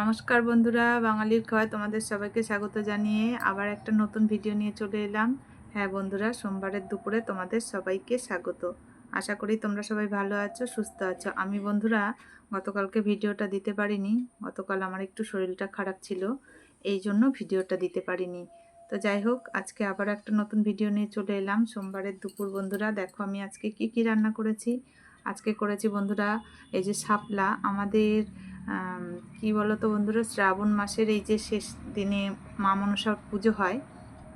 নমস্কার বন্ধুরা বাঙালির খাওয়ায় তোমাদের সবাইকে স্বাগত জানিয়ে আবার একটা নতুন ভিডিও নিয়ে চলে এলাম। হ্যাঁ বন্ধুরা সোমবারের দুপুরে তোমাদের সবাইকে স্বাগত। আশা করি তোমরা সবাই ভালো আছো সুস্থ আছো। আমি বন্ধুরা গতকালকে ভিডিওটা দিতে পারিনি। গতকাল আমার একটু শরীরটা খারাপ ছিল এই জন্য ভিডিওটা দিতে পারিনি। তো যাই হোক আজকে আবার একটা নতুন ভিডিও নিয়ে চলে এলাম। সোমবারের দুপুর বন্ধুরা দেখো আমি আজকে কি কি রান্না করেছি। আজকে করেছি বন্ধুরা এই যে শাপলা। আমাদের আম, কি বলো তো বন্ধুরা, শ্রাবণ মাসের এই যে শেষ দিনে মা মনসার পুজো হয়,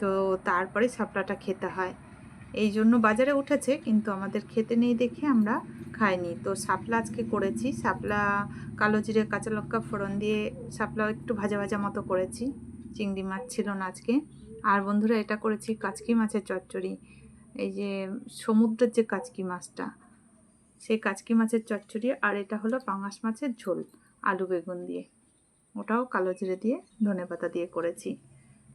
তো তারপরে শাপলাটা খেতে হয়। এই জন্য বাজারে উঠেছে, কিন্তু আমাদের খেতে নেই দেখে আমরা খাইনি। তো শাপলা আজকে করেছি, শাপলা, কালো জিরে, কাঁচা লঙ্কা ফোড়ন দিয়ে শাপলা একটু ভাজা ভাজা মতো করেছি। চিংড়ি মাছ ছিল না আজকে। আর বন্ধুরা, এটা করেছি কাচকি মাছের চচ্চড়ি। এই যে সমুদ্রের যে কাচকি মাছটা, সেই কাচকি মাছের চচ্চড়ি, আর এটা হলো পাঙাশ মাছের ঝোল। আলু বেগুন দিয়ে। ওটাও কালো জিরে দিয়ে, ধনে পাতা দিয়ে করেছি।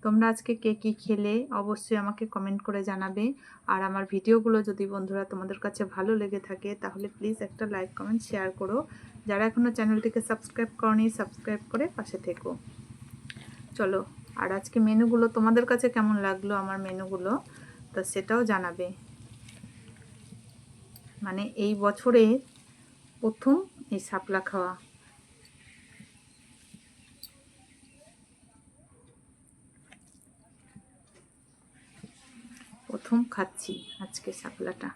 তোমরা আজকে কে কী খেলে অবশ্যই আমাকে কমেন্ট করে জানাবে। আর আমার ভিডিওগুলো যদি বন্ধুরা তোমাদের কাছে ভালো লেগে থাকে, তাহলে প্লিজ একটা লাইক কমেন্ট শেয়ার করো। যারা এখনও চ্যানেলটিকে সাবস্ক্রাইব করনি সাবস্ক্রাইব করে পাশে থেকো। চলো, আর আজকে মেনুগুলো তোমাদের কাছে কেমন লাগল আমার মেনুগুলো, তা সেটাও জানাবে। মানে এই বছরে প্রথম এই শাপলা খাওয়া। প্রথম খাচ্ছি আজকে শাপলাটা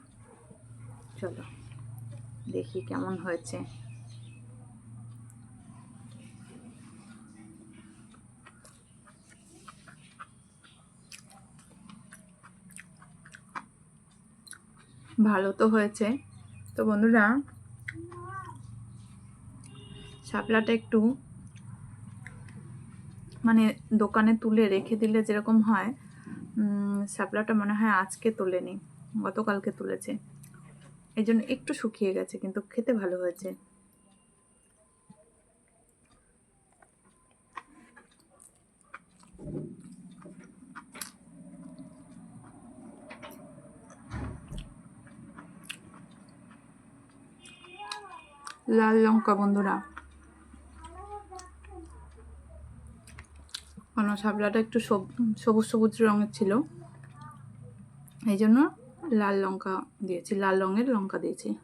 চলো, দেখি কেমন হয়েছে। ভালো তো হয়েছে। তো বন্ধুরা শাপলাটা একটু মানে দোকানে তুলে রেখে দিলে যেরকম হয় শাপলাটা মনে হয় আজকে তোলেনি, গতকালকে তুলেছে। এই জন্য একটু শুকিয়ে গেছে, কিন্তু খেতে ভালো হয়েছে। লাল লঙ্কা, বন্ধুরা। শাপলাটা একটু সব- সবুজ সবুজ রঙের ছিল। এই জন্য লাল লঙ্কা দিয়েছি, লাল রঙের লঙ্কা দিয়েছি।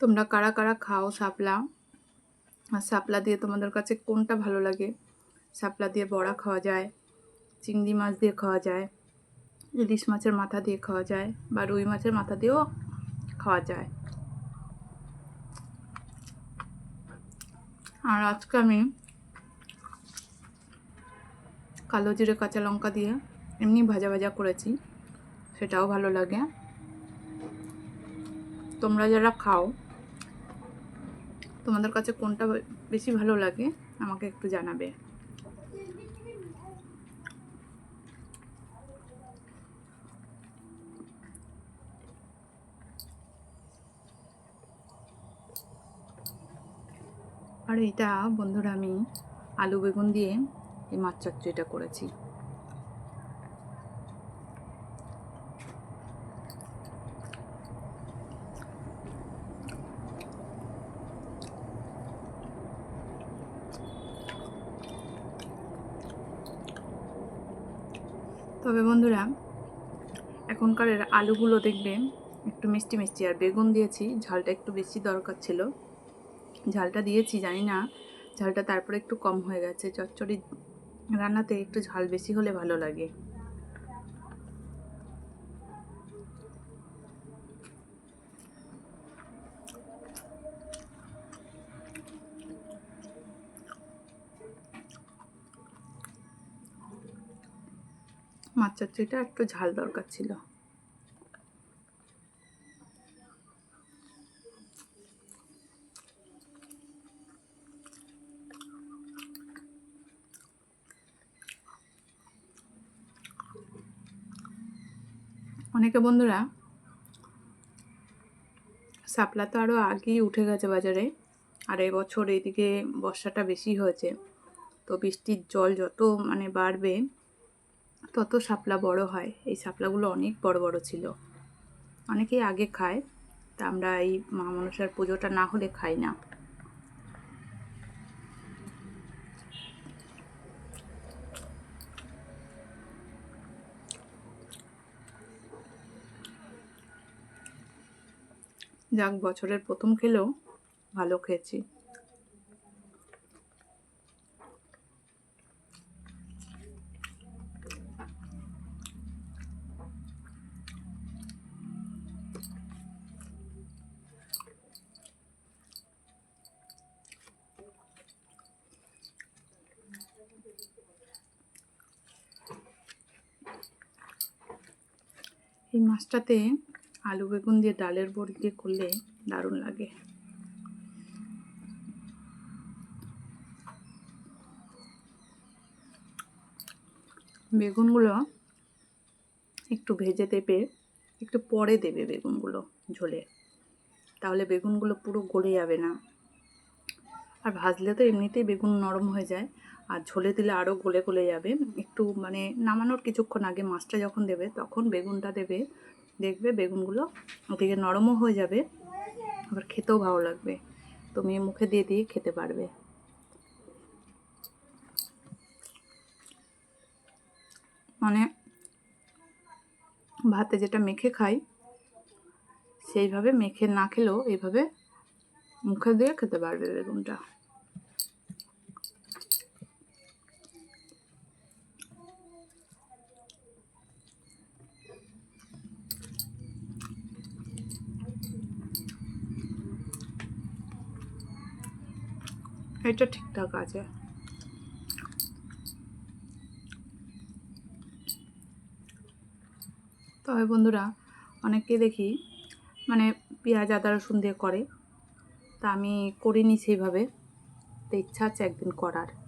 তোমরা কারা কারা খাও শাপলা? আর শাপলা দিয়ে তোমাদের কাছে কোনটা ভালো লাগে? শাপলা দিয়ে বড়া খাওয়া যায়। চিংড়ি মাছ দিয়ে খাওয়া যায়, ইলিশ মাছের মাথা দিয়ে খাওয়া যায় বা রুই মাছের মাথা দিয়েও খাওয়া যায়। আর আজকে আমি কালো জিরে, কাঁচা লঙ্কা দিয়ে এমনি ভাজা ভাজা করেছি, সেটাও ভালো লাগে। তোমরা যারা খাও, তোমাদের কাছে কোনটা বেশি ভালো লাগে আমাকে একটু জানাবে। আর এটা বন্ধুরা আমি আলু বেগুন দিয়ে এই মাছ চচ্চড়িটা করেছি। তবে বন্ধুরা, এখনকার আলুগুলো দেখবে একটু মিষ্টি মিষ্টি। আর বেগুন দিয়েছি, ঝালটা একটু বেশি দরকার ছিল। ঝালটা দিয়েছি, জানি না। ঝালটা তারপরে একটু কম হয়ে গেছে। চচ্চড়ি রান্নাতে একটু ঝাল বেশি হলে ভালো লাগে। মাছ চচ্চড়িটা একটু ঝাল দরকার ছিল। অনেকে বন্ধুরা, শাপলা তো আরও আগেই উঠে গেছে বাজারে, আর এবছর এইদিকে বর্ষাটা বেশি হয়েছে। তো বৃষ্টির জল যত মানে বাড়বে, তত শাপলা বড় হয়। এই শাপলাগুলো অনেক বড় বড় ছিল। অনেকেই আগে খায়, তা আমরা এই মা মনসার পুজোটা না হলে খাই না। যাক বছরের প্রথম খেলেও ভালো খেয়েছি। এই মাছটাতে আলু বেগুন দিয়ে ডালের বড়ি দিয়ে করলে দারুণ লাগে। বেগুনগুলো একটু ভেজে দেবে, একটু পরে দেবে বেগুনগুলো ঝোলে। তাহলে বেগুনগুলো পুরো গলে যাবে না। আর ভাজলে তো এমনিতেই বেগুন নরম হয়ে যায়, আর ঝোলে দিলে আরও গলে গলে যাবে। একটু মানে নামানোর কিছুক্ষণ আগে মাছটা যখন দেবে, তখন বেগুনটা দেবে দেখবে বেগুনগুলো ওদিকে নরমও হয়ে যাবে, আবার খেতেও ভালো লাগবে। তুমি মুখে দিয়ে দিয়ে খেতে পারবে। মানে ভাতে যেটা মেখে খাই, সেইভাবে মেখে না খেলেও এইভাবে মুখে দিয়ে খেতে পারবে বেগুনটা। এটা ঠিকঠাক আছে। তবে বন্ধুরা, অনেককে দেখি মানে পেঁয়াজ, আদা, রসুন দিয়ে করে। তা আমি করিনি সেইভাবে। তো ইচ্ছা আছে একদিন করার।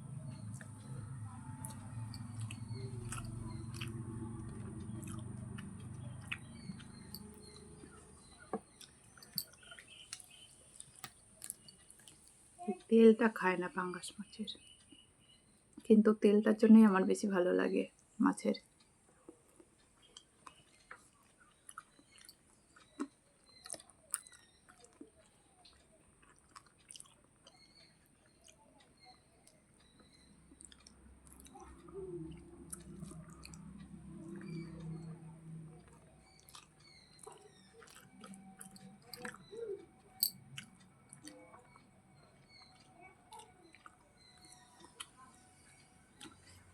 তেলটা খায় না পাঙ্গাস মাছের। কিন্তু তেলটার জন্যই আমার বেশি ভালো লাগে মাছের।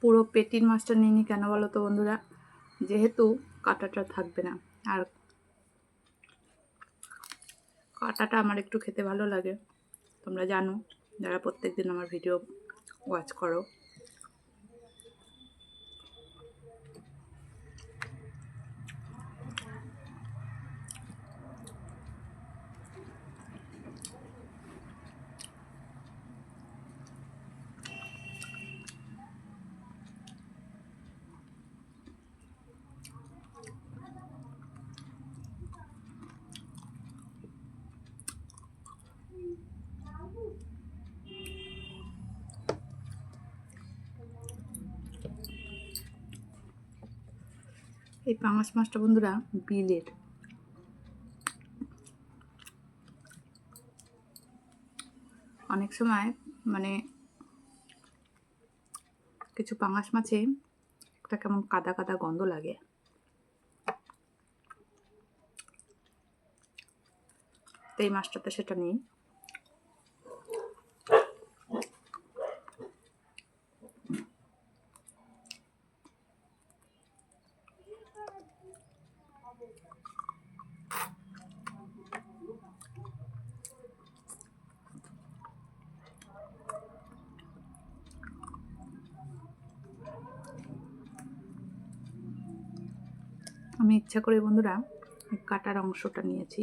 পুরো পেটির মাছটা নিয়ে নিই কেন বলো তো বন্ধুরা? যেহেতু কাঁটাটা থাকবে না। আর কাঁটাটা আমার একটু খেতে ভালো লাগে। তোমরা জানো, যারা প্রত্যেকদিন আমার ভিডিও ওয়াচ করো এই পাঙাশ মাছটা বন্ধুরা বিলের। অনেক সময় মানে কিছু পাঙাশ মাছে একটা কেমন কাদা কাদা গন্ধ লাগে। তো এই মাছটাতে সেটা নেই। আমি ইচ্ছা করে বন্ধুরা কাটার অংশটা নিয়েছি।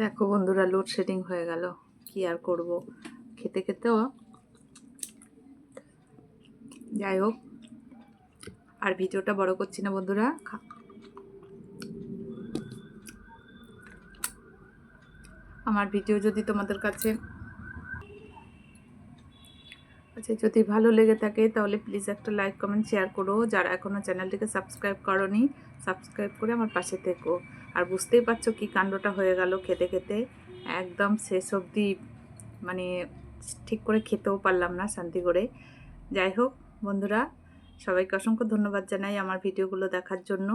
দেখো বন্ধুরা লোডশেডিং হয়ে গেল। কি আর করব? খেতে খেতেও যাই হোক, আর ভিডিওটা বড় করছি না বন্ধুরা আমার ভিডিও যদি তোমাদের কাছে আচ্ছা যদি ভালো লেগে থাকে, তাহলে প্লিজ একটা লাইক কমেন্ট শেয়ার করো। যারা এখনও চ্যানেলটিকে সাবস্ক্রাইব করনি সাবস্ক্রাইব করে আমার পাশে থেকো। আর বুঝতেই পারছ কি কাণ্ডটা হয়ে গেল খেতে খেতে। একদম শেষ অবধি মানে ঠিক করে খেতেও পারলাম না শান্তি করে। যাই হোক বন্ধুরা, সবাইকে অসংখ্য ধন্যবাদ জানাই আমার ভিডিওগুলো দেখার জন্য।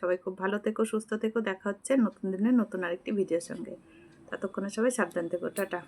সবাই খুব ভালো থেকো, সুস্থ থেকো, দেখা হচ্ছে নতুন দিনে নতুন আরেকটি ভিডিওর সঙ্গে। ততক্ষণে সবাই সাবধান থেকো, টাটা।